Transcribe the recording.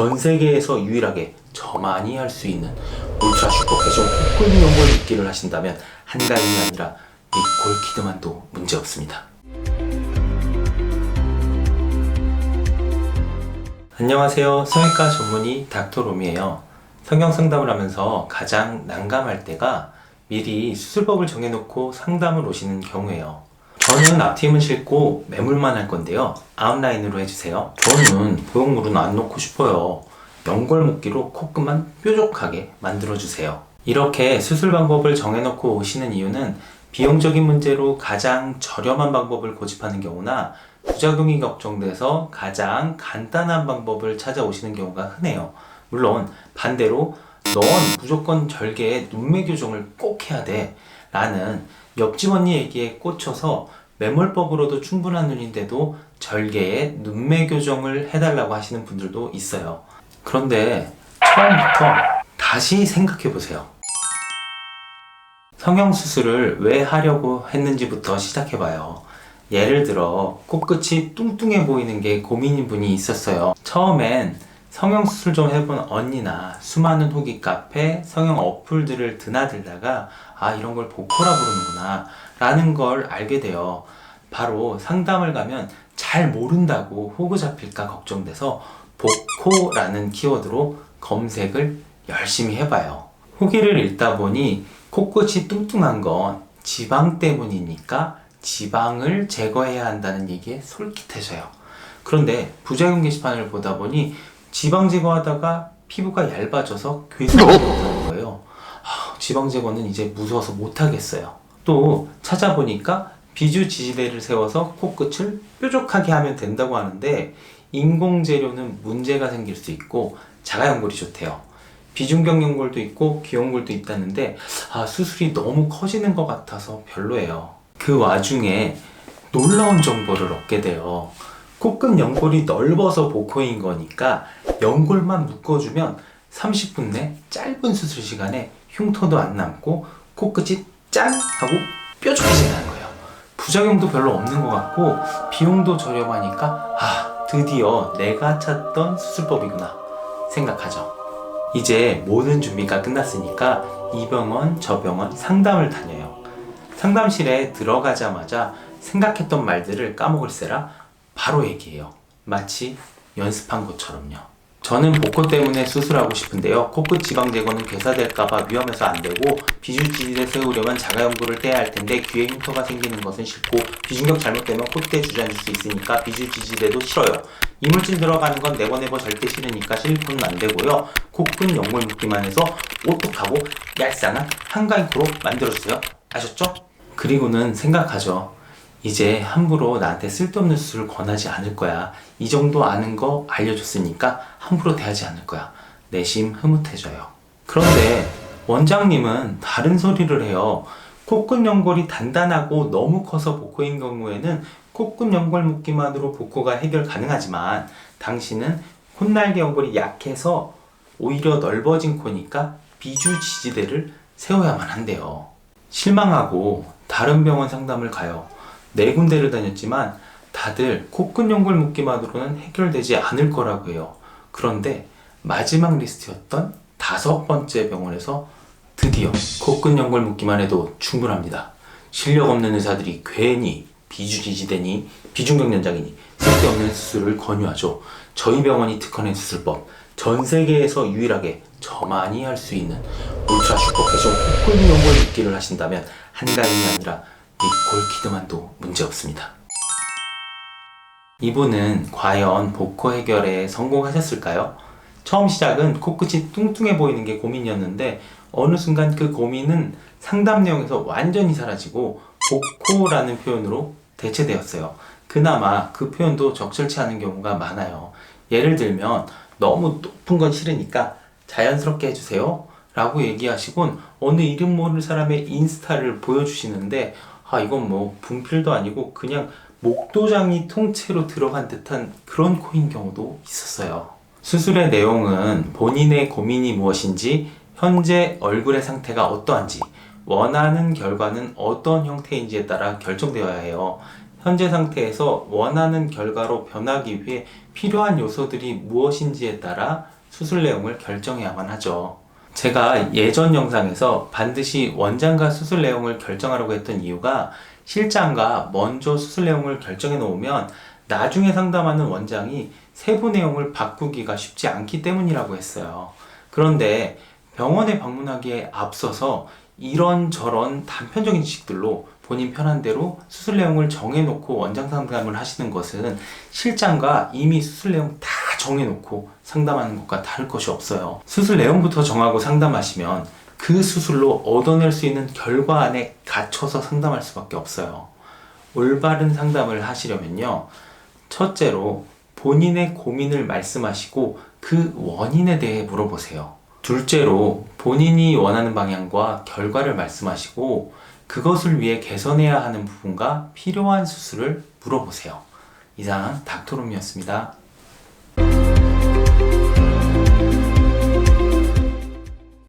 전 세계에서 유일하게 저만이 할 수 있는 울트라 슈퍼 개종 콧근 연골 입기를 하신다면 한가인이 아니라 니콜 키드만도 문제없습니다. 안녕하세요. 성형외과 전문의 닥터롬이에요. 성형 상담을 하면서 가장 난감할 때가 미리 수술법을 정해놓고 상담을 오시는 경우예요. 저는 앞팀은 싫고 매물만 할 건데요. 아웃라인으로 해주세요. 저는 보형물은 안 놓고 싶어요. 연골 묶기로 콧끝만 뾰족하게 만들어주세요. 이렇게 수술 방법을 정해놓고 오시는 이유는 비용적인 문제로 가장 저렴한 방법을 고집하는 경우나 부작용이 걱정돼서 가장 간단한 방법을 찾아오시는 경우가 흔해요. 물론 반대로 넌 무조건 절개에 눈매 교정을 꼭 해야 돼 라는 옆집 언니 얘기에 꽂혀서 매몰법으로도 충분한 눈인데도 절개에 눈매 교정을 해달라고 하시는 분들도 있어요. 그런데 처음부터 다시 생각해 보세요. 성형수술을 왜 하려고 했는지부터 시작해 봐요. 예를 들어, 코끝이 뚱뚱해 보이는 게 고민인 분이 있었어요. 처음엔 성형수술 좀 해본 언니나 수많은 후기 카페, 성형 어플들을 드나들다가, 아, 이런 걸 보코라 부르는구나, 라는 걸 알게 돼요. 바로 상담을 가면 잘 모른다고 호구 잡힐까 걱정돼서 보코라는 키워드로 검색을 열심히 해봐요. 후기를 읽다 보니 코끝이 뚱뚱한 건 지방 때문이니까 지방을 제거해야 한다는 얘기에 솔깃해져요. 그런데 부작용 게시판을 보다 보니 지방 제거하다가 피부가 얇아져서 괴성이 못하는 거예요. 아, 지방 제거는 이제 무서워서 못하겠어요. 또 찾아보니까 비주 지지대를 세워서 코끝을 뾰족하게 하면 된다고 하는데 인공 재료는 문제가 생길 수 있고 자가연골이 좋대요. 비중격 연골도 있고 귀연골도 있다는데 아, 수술이 너무 커지는 것 같아서 별로예요. 그 와중에 놀라운 정보를 얻게 돼요. 코끝 연골이 넓어서 보코인 거니까 연골만 묶어주면 30분 내 짧은 수술 시간에 흉터도 안 남고 코끝이 짠 하고 뾰족해진다는 거예요. 부작용도 별로 없는 것 같고 비용도 저렴하니까 아 드디어 내가 찾던 수술법이구나 생각하죠. 이제 모든 준비가 끝났으니까 이 병원 저 병원 상담을 다녀요. 상담실에 들어가자마자 생각했던 말들을 까먹을세라 바로 얘기해요. 마치 연습한 것처럼요. 저는 복코 때문에 수술하고 싶은데요. 코끝 지방 제거는 괴사될까봐 위험해서 안 되고 비주지대 세우려면 자가연골을 떼야 할 텐데 귀에 흉터가 생기는 것은 싫고 비중격 잘못되면 콧대 주저앉을 수 있으니까 비주지지대도 싫어요. 이물질 들어가는 건 네버네버 절대 싫으니까 실리콘은 안 되고요. 코끝 연골 묶기만 해서 오똑하고 얄쌍한 한가인 코로 만들어주세요. 아셨죠? 그리고는 생각하죠. 이제 함부로 나한테 쓸데없는 수술을 권하지 않을 거야. 이 정도 아는 거 알려줬으니까 함부로 대하지 않을 거야. 내심 흐뭇해져요. 그런데 원장님은 다른 소리를 해요. 코끝 연골이 단단하고 너무 커서 복코인 경우에는 코끝 연골 묶기만으로 복코가 해결 가능하지만 당신은 콧날개 연골이 약해서 오히려 넓어진 코니까 비주 지지대를 세워야만 한대요. 실망하고 다른 병원 상담을 가요. 네 군데를 다녔지만 다들 코끝 연골 묶기만으로는 해결되지 않을 거라고 해요. 그런데 마지막 리스트였던 다섯 번째 병원에서 드디어 코끝 연골 묶기만 해도 충분합니다. 실력 없는 의사들이 괜히 비주지지대니 비중격 연장이니 쓸데없는 수술을 권유하죠. 저희 병원이 특허낸 수술법 전 세계에서 유일하게 저만이 할 수 있는 울트라 슈퍼 개종 코끝 연골 묶기를 하신다면 한가인이 아니라 니콜 키드만도 문제없습니다. 이분은 과연 복코 해결에 성공하셨을까요? 처음 시작은 코끝이 뚱뚱해 보이는 게 고민이었는데 어느 순간 그 고민은 상담 내용에서 완전히 사라지고 복코라는 표현으로 대체되었어요. 그나마 그 표현도 적절치 않은 경우가 많아요. 예를 들면 너무 높은 건 싫으니까 자연스럽게 해주세요. 라고 얘기하시곤 어느 이름 모를 사람의 인스타를 보여주시는데 아 이건 뭐 분필도 아니고 그냥 목도장이 통째로 들어간 듯한 그런 코인 경우도 있었어요. 수술의 내용은 본인의 고민이 무엇인지, 현재 얼굴의 상태가 어떠한지, 원하는 결과는 어떤 형태인지에 따라 결정되어야 해요. 현재 상태에서 원하는 결과로 변하기 위해 필요한 요소들이 무엇인지에 따라 수술 내용을 결정해야만 하죠. 제가 예전 영상에서 반드시 원장과 수술 내용을 결정하라고 했던 이유가 실장과 먼저 수술 내용을 결정해 놓으면 나중에 상담하는 원장이 세부 내용을 바꾸기가 쉽지 않기 때문이라고 했어요. 그런데 병원에 방문하기에 앞서서 이런저런 단편적인 지식들로 본인 편한 대로 수술 내용을 정해놓고 원장 상담을 하시는 것은 실장과 이미 수술 내용 다 정해놓고 상담하는 것과 다를 것이 없어요. 수술 내용부터 정하고 상담하시면 그 수술로 얻어낼 수 있는 결과 안에 갇혀서 상담할 수밖에 없어요. 올바른 상담을 하시려면요. 첫째로 본인의 고민을 말씀하시고 그 원인에 대해 물어보세요. 둘째로 본인이 원하는 방향과 결과를 말씀하시고 그것을 위해 개선해야 하는 부분과 필요한 수술을 물어보세요. 이상 닥터룸이었습니다.